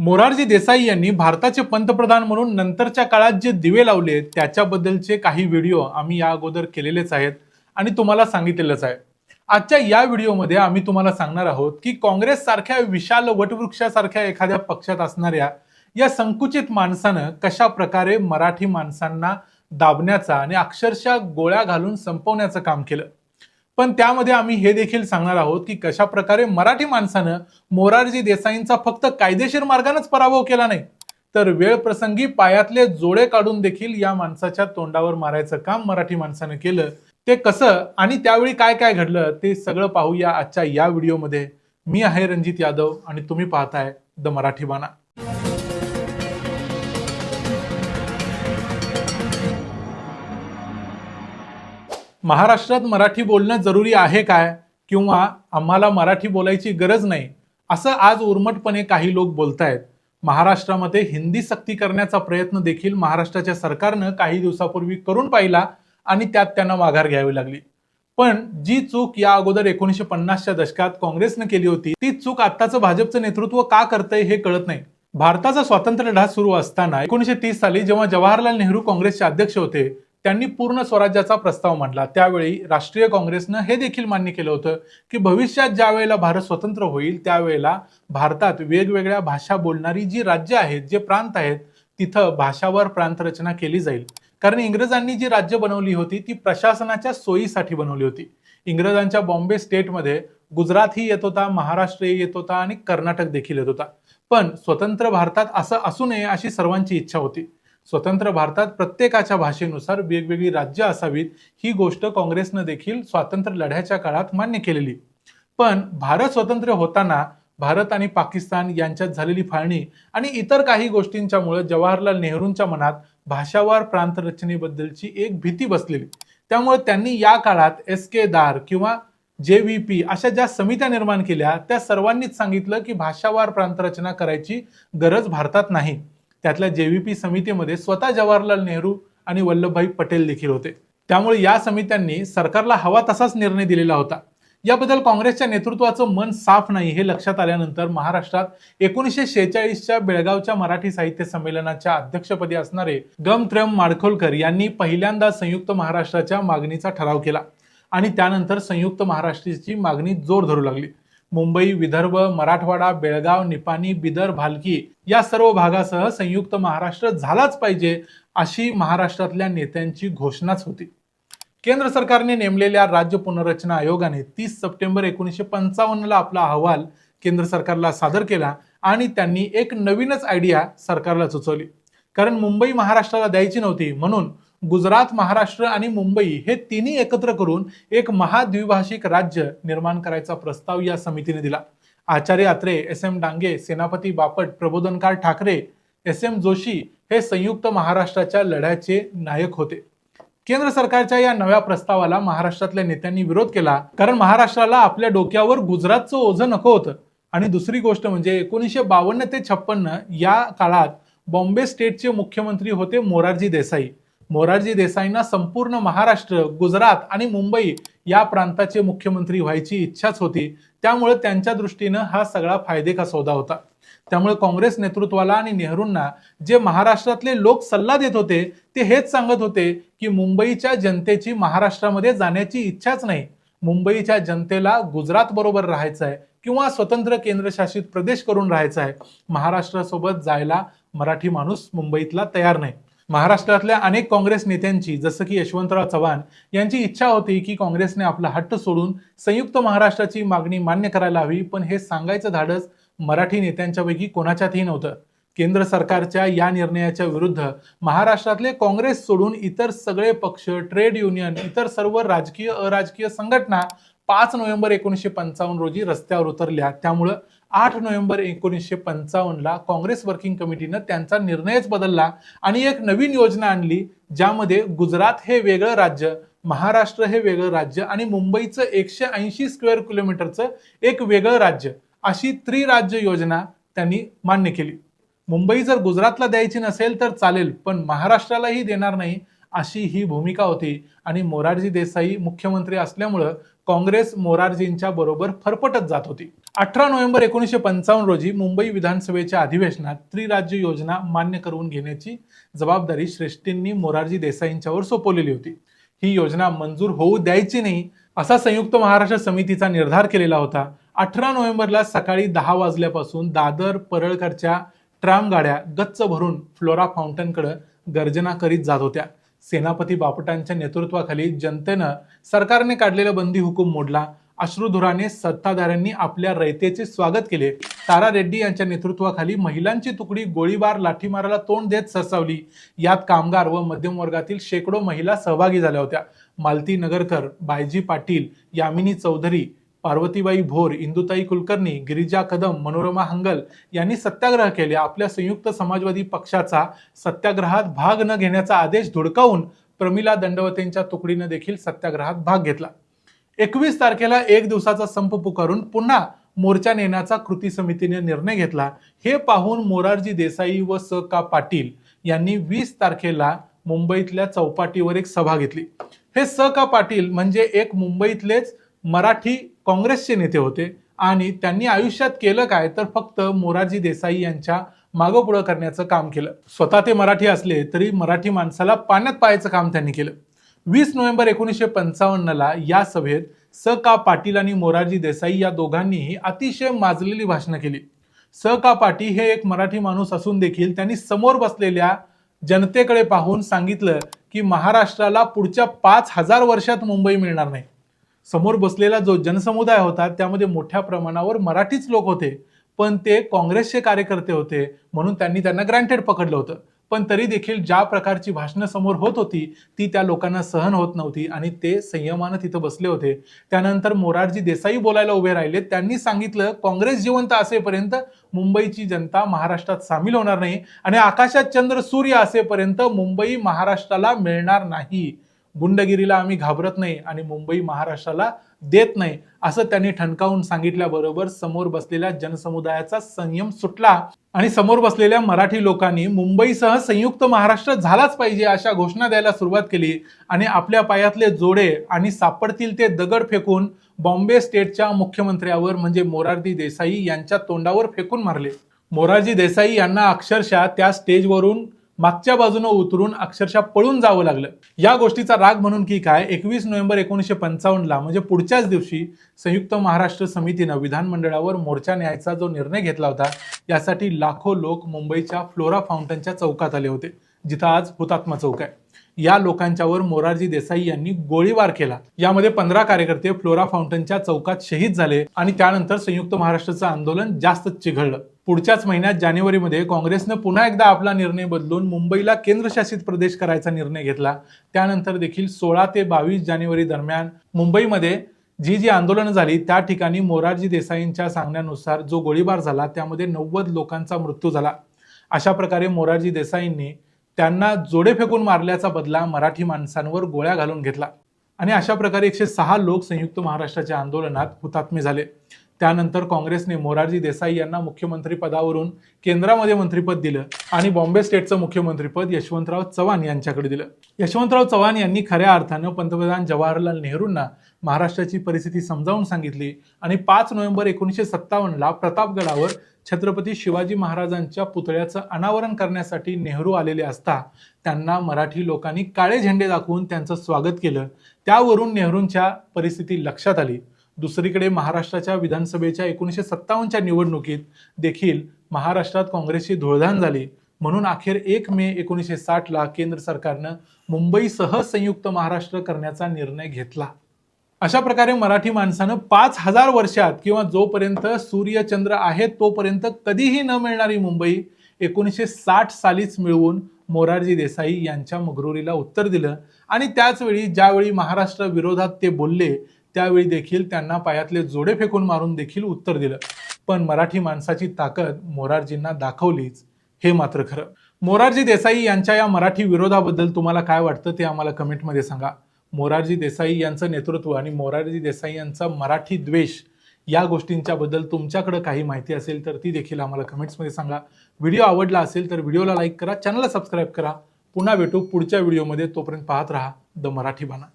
मोरारजी देसाई यांनी भारताचे पंतप्रधान म्हणून नंतरच्या काळात जे दिवे लावले त्याच्याबद्दलचे काही व्हिडिओ आम्ही या अगोदर केलेलेच आहेत आणि तुम्हाला सांगितलेलंच आहे. आजच्या या व्हिडिओमध्ये आम्ही तुम्हाला सांगणार आहोत की काँग्रेस सारख्या विशाल वटवृक्षासारख्या एखाद्या पक्षात असणाऱ्या या संकुचित माणसानं कशा प्रकारे मराठी माणसांना दाबण्याचा आणि अक्षरशः गोळ्या घालून संपवण्याचं काम केलं. पण त्यामध्ये आम्ही हे देखील सांगणार आहोत की कशा प्रकारे मराठी माणसानं मोरारजी देसाईंचा फक्त कायदेशीर मार्गानेच पराभव केला नाही. तर वेळ प्रसंगी पायातले जोडे काढून देखील या माणसाच्या तोंडावर मारायचं काम मराठी माणसानं केलं. ते कसं आणि त्यावेळी काय काय घडलं ते सगळं पाहूया आजच्या या व्हिडिओमध्ये. मी आहे रणजित यादव आणि तुम्ही पाहताय द मराठी बाणा. महाराष्ट्रात मराठी बोलणं जरुरी आहे काय? किंवा आम्हाला मराठी बोलायची गरज नाही? असं आज उर्मटपणे काही लोक बोलतायत. महाराष्ट्रामध्ये हिंदी सक्ती करण्याचा प्रयत्न देखील महाराष्ट्राच्या सरकारनं काही दिवसापूर्वी करून पाहिला आणि त्यात त्यांना माघार घ्यावी लागली. पण जी चूक या अगोदर एकोणीशे पन्नासच्या दशकात काँग्रेसनं केली होती ती चूक आत्ताचं भाजपचं नेतृत्व का करतंय हे कळत नाही. भारताचा स्वातंत्र्य लढा सुरू असताना एकोणीशे तीस साली जेव्हा जवाहरलाल नेहरू काँग्रेसचे अध्यक्ष होते त्यांनी पूर्ण स्वराज्याचा प्रस्ताव मांडला. त्यावेळी राष्ट्रीय काँग्रेसनं हे देखील मान्य केलं होतं की भविष्यात ज्या वेळेला भारत स्वतंत्र होईल त्यावेळेला भारतात वेगवेगळ्या भाषा बोलणारी जी राज्य आहेत जे प्रांत आहेत तिथं भाषावर प्रांत रचना केली जाईल. कारण इंग्रजांनी जी राज्य बनवली होती ती प्रशासनाच्या सोयीसाठी बनवली होती. इंग्रजांच्या बॉम्बे स्टेटमध्ये गुजरातही येत होता महाराष्ट्रही येत होता आणि कर्नाटक देखील येत होता. पण स्वतंत्र भारतात असं असू नये अशी सर्वांची इच्छा होती. स्वतंत्र भारतात प्रत्येकाच्या भाषेनुसार वेगवेगळी राज्य असावीत ही गोष्ट काँग्रेसनं देखील स्वातंत्र्य लढ्याच्या काळात मान्य केलेली. पण भारत स्वतंत्र होताना भारत आणि पाकिस्तान यांच्यात झालेली फाळणी आणि इतर काही गोष्टींच्यामुळे जवाहरलाल नेहरूंच्या मनात भाषावार प्रांत रचनेबद्दलची एक भीती बसलेली. त्यामुळे त्यांनी या काळात एस के दार किंवा जे व्ही पी अशा ज्या समित्या निर्माण केल्या त्या सर्वांनीच सांगितलं की भाषावार प्रांत रचना करायची गरज भारतात नाही. त्यातल्या जेव्हीपी समितीमध्ये स्वतः जवाहरलाल नेहरू आणि वल्लभभाई पटेल देखील होते. त्यामुळे या समित्यांनी सरकारला हवा तसाच निर्णय दिलेला होता. याबद्दल काँग्रेसच्या नेतृत्वाचं मन साफ नाही हे लक्षात आल्यानंतर महाराष्ट्रात एकोणीसशे शेहेचाळीसच्या बेळगावच्या मराठी साहित्य संमेलनाच्या अध्यक्षपदी असणारे गमत्रम माडखोलकर यांनी पहिल्यांदा संयुक्त महाराष्ट्राच्या मागणीचा ठराव केला आणि त्यानंतर संयुक्त महाराष्ट्राची मागणी जोर धरू लागली. मुंबई विदर्भ मराठवाडा बेळगाव निपाणी बिदर भालकी या सर्व भागासह संयुक्त महाराष्ट्र झालाच पाहिजे अशी महाराष्ट्रातल्या नेत्यांची घोषणाच होती. केंद्र सरकारने नेमलेल्या राज्य पुनर्रचना आयोगाने तीस सप्टेंबर एकोणीसशे पंचावन्नला आपला अहवाल केंद्र सरकारला सादर केला आणि त्यांनी एक नवीनच आयडिया सरकारला सुचवली. कारण मुंबई महाराष्ट्राला द्यायची नव्हती म्हणून गुजरात महाराष्ट्र आणि मुंबई हे तिन्ही एकत्र करून एक महाद्विभाषिक राज्य निर्माण करायचा प्रस्ताव या समितीने दिला. Acharya Atre S M Dange Senapati Bapat Prabodhankar Thackeray S M Joshi हे संयुक्त महाराष्ट्राच्या लढ्याचे नायक होते. केंद्र सरकारच्या या नव्या प्रस्तावाला महाराष्ट्रातल्या नेत्यांनी विरोध केला कारण महाराष्ट्राला आपल्या डोक्यावर गुजरातचं ओझं नको होतं. आणि दुसरी गोष्ट म्हणजे एकोणीसशे बावन्न ते छप्पन्न या काळात बॉम्बे स्टेटचे मुख्यमंत्री होते मोरारजी देसाई. मोरारजी देसाईंना संपूर्ण महाराष्ट्र गुजरात आणि मुंबई या प्रांताचे मुख्यमंत्री व्हायची इच्छाच होती. त्यामुळे त्यांच्या दृष्टीनं हा सगळा फायदे का सौदा होता. त्यामुळे काँग्रेस नेतृत्वाला आणि नेहरूंना जे महाराष्ट्रातले लोक सल्ला देत होते ते हेच सांगत होते की मुंबईच्या जनतेची महाराष्ट्रामध्ये जाण्याची इच्छाच नाही. मुंबईच्या जनतेला गुजरात बरोबर राहायचं आहे किंवा स्वतंत्र केंद्रशासित प्रदेश करून राहायचा आहे महाराष्ट्रासोबत जायला मराठी माणूस मुंबईतला तयार नाही. महाराष्ट्रातल्या अनेक काँग्रेस नेत्यांची जसं की यशवंतराव चव्हाण यांची इच्छा होती की काँग्रेसने आपला हट्ट सोडून संयुक्त महाराष्ट्राची मागणी मान्य करायला हवी पण हे सांगायचं धाडस मराठी नेत्यांच्यापैकी कोणाच्यातही नव्हतं. केंद्र सरकारच्या या निर्णयाच्या विरुद्ध महाराष्ट्रातले काँग्रेस सोडून इतर सगळे पक्ष ट्रेड युनियन इतर सर्व राजकीय अराजकीय संघटना पाच नोव्हेंबर एकोणीसशे पंचावन्न रोजी रस्त्यावर उतरल्या. त्यामुळं आठ नोव्हेंबर एकोणीसशे पंचावन्नला काँग्रेस वर्किंग कमिटीनं त्यांचा निर्णयच बदलला आणि एक नवीन योजना आणली ज्यामध्ये गुजरात हे वेगळं राज्य महाराष्ट्र हे वेगळं राज्य आणि मुंबईचं एकशे ऐंशी स्क्वेअर किलोमीटरचं एक वेगळं राज्य अशी त्रिराज्य योजना त्यांनी मान्य केली. मुंबई जर गुजरातला द्यायची नसेल तर चालेल पण महाराष्ट्रालाही देणार नाही अशी ही भूमिका होती. आणि मोरारजी देसाई मुख्यमंत्री असल्यामुळं काँग्रेस मोरारजींच्या बरोबर फरफटत जात होती. अठरा नोव्हेंबर एकोणीसशे पंचावन्न रोजी मुंबई विधानसभेच्या अधिवेशनात त्रिराज्य योजना मान्य करून घेण्याची जबाबदारी श्रेष्ठींनी मोरारजी देसाईंच्यावर सोपवलेली होती. ही योजना मंजूर होऊ द्यायची नाही असा संयुक्त महाराष्ट्र समितीचा निर्धार केलेला होता. अठरा नोव्हेंबरला सकाळी दहा वाजल्यापासून दादर परळकरच्या ट्राम गाड्या गच्च भरून फ्लोरा फाउंटनकडे गर्जना करीत जात होत्या. सेनापती बापटांच्या नेतृत्वाखाली जनतेनं सरकारने काढलेला बंदी हुकूम मोडला. अश्रुधुराने सत्ताधाऱ्यांनी आपल्या रयतेचे स्वागत केले. तारा रेड्डी यांच्या नेतृत्वाखाली महिलांची तुकडी गोळीबार लाठीमाराला तोंड देत सरसावली. यात कामगार व मध्यम वर्गातील शेकडो महिला सहभागी झाल्या होत्या. मालती नगरकर बायजी पाटील यामिनी चौधरी पार्वतीबाई भोर इंदुताई कुलकर्णी गिरिजा कदम मनोरमा हंगल यांनी सत्याग्रह केले. आपल्या संयुक्त समाजवादी पक्षाचा सत्याग्रहात भाग न घेण्याचा आदेश धुडकावून प्रमिला दंडवतेंच्या तुकडीनं देखील सत्याग्रहात भाग घेतला. एकवीस तारखेला एक दिवसाचा संप पुकारून पुन्हा मोर्चा नेण्याचा कृती समितीने निर्णय घेतला. हे पाहून मोरारजी देसाई व स. का. पाटील यांनी वीस तारखेला मुंबईतल्या चौपाटीवर एक सभा घेतली. हे स. का. पाटील म्हणजे एक मुंबईतलेच मराठी काँग्रेसचे नेते होते. आणि त्यांनी आयुष्यात केलं काय? तर फक्त मोरारजी देसाई यांच्या मागोपुढं करण्याचं काम केलं. स्वतः ते मराठी असले तरी मराठी माणसाला पाण्यात पाहायचं काम त्यांनी केलं. वीस नोव्हेंबर एकोणीसशे पंचावन्नला या सभेत स का पाटील आणि मोरारजी देसाई या दोघांनीही अतिशय माजलेली भाषणं केली. स का पाटील हे एक मराठी माणूस असून देखील त्यांनी समोर बसलेल्या जनतेकडे पाहून सांगितलं की महाराष्ट्राला पुढच्या पाच हजार वर्षात मुंबई मिळणार नाही. समोर बसलेला जो जनसमुदाय होता त्यामध्ये मोठ्या प्रमाणावर मराठीच लोक होते. पण ते काँग्रेसचे कार्यकर्ते होते म्हणून त्यांनी त्यांना ग्रँटेड पकडलं होतं. पण तरी देखील ज्या प्रकारची भाषणं समोर होत होती ती त्या लोकांना सहन होत नव्हती आणि ते संयमानं तिथं बसले होते. त्यानंतर मोरारजी देसाई बोलायला उभे राहिले. त्यांनी सांगितलं काँग्रेस जिवंत असेपर्यंत मुंबईची जनता महाराष्ट्रात सामील होणार नाही आणि आकाशात चंद्र सूर्य असेपर्यंत मुंबई महाराष्ट्राला मिळणार नाही. गुंडगिरीला आम्ही घाबरत नाही आणि मुंबई महाराष्ट्राला देत नाही असं त्यांनी ठणकावून सांगितल्याबरोबर समोर बसलेल्या जनसमुदायाचा संयम सुटला. आणि समोर बसलेल्या मराठी लोकांनी मुंबईसह संयुक्त महाराष्ट्र झालाच पाहिजे अशा घोषणा द्यायला सुरुवात केली आणि आपल्या पायातले जोडे आणि सापडतील ते दगड फेकून बॉम्बे स्टेटच्या मुख्यमंत्र्यावर म्हणजे मोरारजी देसाई यांच्या तोंडावर फेकून मारले. मोरारजी देसाई यांना अक्षरशः त्या स्टेजवरून मागच्या बाजूनं उतरून अक्षरशः पळून जावं लागलं. या गोष्टीचा राग म्हणून की काय एकवीस नोव्हेंबर एकोणीसशे पंचावन्नला म्हणजे पुढच्याच दिवशी संयुक्त महाराष्ट्र समितीनं विधानमंडळावर मोर्चा न्यायचा जो निर्णय घेतला होता यासाठी लाखो लोक मुंबईच्या फ्लोरा फाउंटनच्या चौकात आले होते जिथं आज हुतात्मा चौक आहे. या लोकांच्यावर मोरारजी देसाई यांनी गोळीबार केला. यामध्ये पंधरा कार्यकर्ते फ्लोरा फाउंटनच्या चौकात शहीद झाले आणि त्यानंतर संयुक्त महाराष्ट्राचं आंदोलन जास्त चिघळलं. पुढच्याच महिन्यात जानेवारीमध्ये काँग्रेसनं पुन्हा एकदा आपला निर्णय बदलून मुंबईला केंद्रशासित प्रदेश करायचा निर्णय घेतला. त्यानंतर देखील सोळा ते बावीस जानेवारी दरम्यान मुंबईमध्ये जी जी आंदोलनं झाली त्या ठिकाणी मोरारजी देसाईंच्या सांगण्यानुसार जो गोळीबार झाला त्यामध्ये नव्वद लोकांचा मृत्यू झाला. अशा प्रकारे मोरारजी देसाईंनी त्यांना जोडे फेकून मारल्याचा बदला मराठी माणसांवर गोळ्या घालून घेतला. आणि अशा प्रकारे एकशे सहा लोक संयुक्त महाराष्ट्राच्या आंदोलनात हुतात्मे झाले. त्यानंतर काँग्रेसने मोरारजी देसाई यांना मुख्यमंत्री पदावरून केंद्रामध्ये मंत्रिपद दिलं आणि बॉम्बे स्टेटचं मुख्यमंत्रीपद यशवंतराव चव्हाण यांच्याकडे दिलं. यशवंतराव चव्हाण यांनी खऱ्या अर्थानं पंतप्रधान जवाहरलाल नेहरूंना महाराष्ट्राची परिस्थिती समजावून सांगितली आणि पाच नोव्हेंबर एकोणीसशे सत्तावन्नला प्रतापगडावर छत्रपती शिवाजी महाराजांच्या पुतळ्याचं अनावरण करण्यासाठी नेहरू आलेले असता त्यांना मराठी लोकांनी काळे झेंडे दाखवून त्यांचं स्वागत केलं. त्यावरून नेहरूंच्या परिस्थिती लक्षात आली. दुसरीकडे महाराष्ट्राच्या विधानसभेच्या एकोणीसशे सत्तावन्नच्या निवडणुकीत देखील महाराष्ट्रात काँग्रेसची धुळधाण झाली. म्हणून अखेर एक मे एकोणीसशे साठला केंद्र सरकारनं मुंबईसह संयुक्त महाराष्ट्र करण्याचा निर्णय घेतला. अशा प्रकारे मराठी माणसानं पाच हजार वर्षात किंवा जोपर्यंत सूर्यचंद्र आहेत तोपर्यंत कधीही न मिळणारी मुंबई एकोणीसशे साठ सालीच मिळवून मोरारजी देसाई यांच्या मगरुरीला उत्तर दिलं. आणि त्याचवेळी ज्यावेळी महाराष्ट्र विरोधात ते बोलले त्यावेळी देखील त्यांना पायातले जोडे फेकून मारून देखील उत्तर दिलं. पण मराठी माणसाची ताकद मोरारजींना दाखवलीच हे मात्र खरं. मोरारजी देसाई यांच्या या मराठी विरोधाबद्दल तुम्हाला काय वाटतं ते आम्हाला कमेंटमध्ये सांगा. मोरारजी देसाई यांचं नेतृत्व आणि मोरारजी देसाई यांचा मराठी द्वेष या गोष्टींच्या बद्दल तुमच्याकडे काही माहिती असेल तर ती देखील आम्हाला कमेंट्समध्ये सांगा. व्हिडिओ आवडला असेल तर व्हिडिओला लाईक करा चॅनलला सबस्क्राईब करा. पुन्हा भेटू पुढच्या व्हिडिओमध्ये. तोपर्यंत पाहत राहा द मराठी बाणा.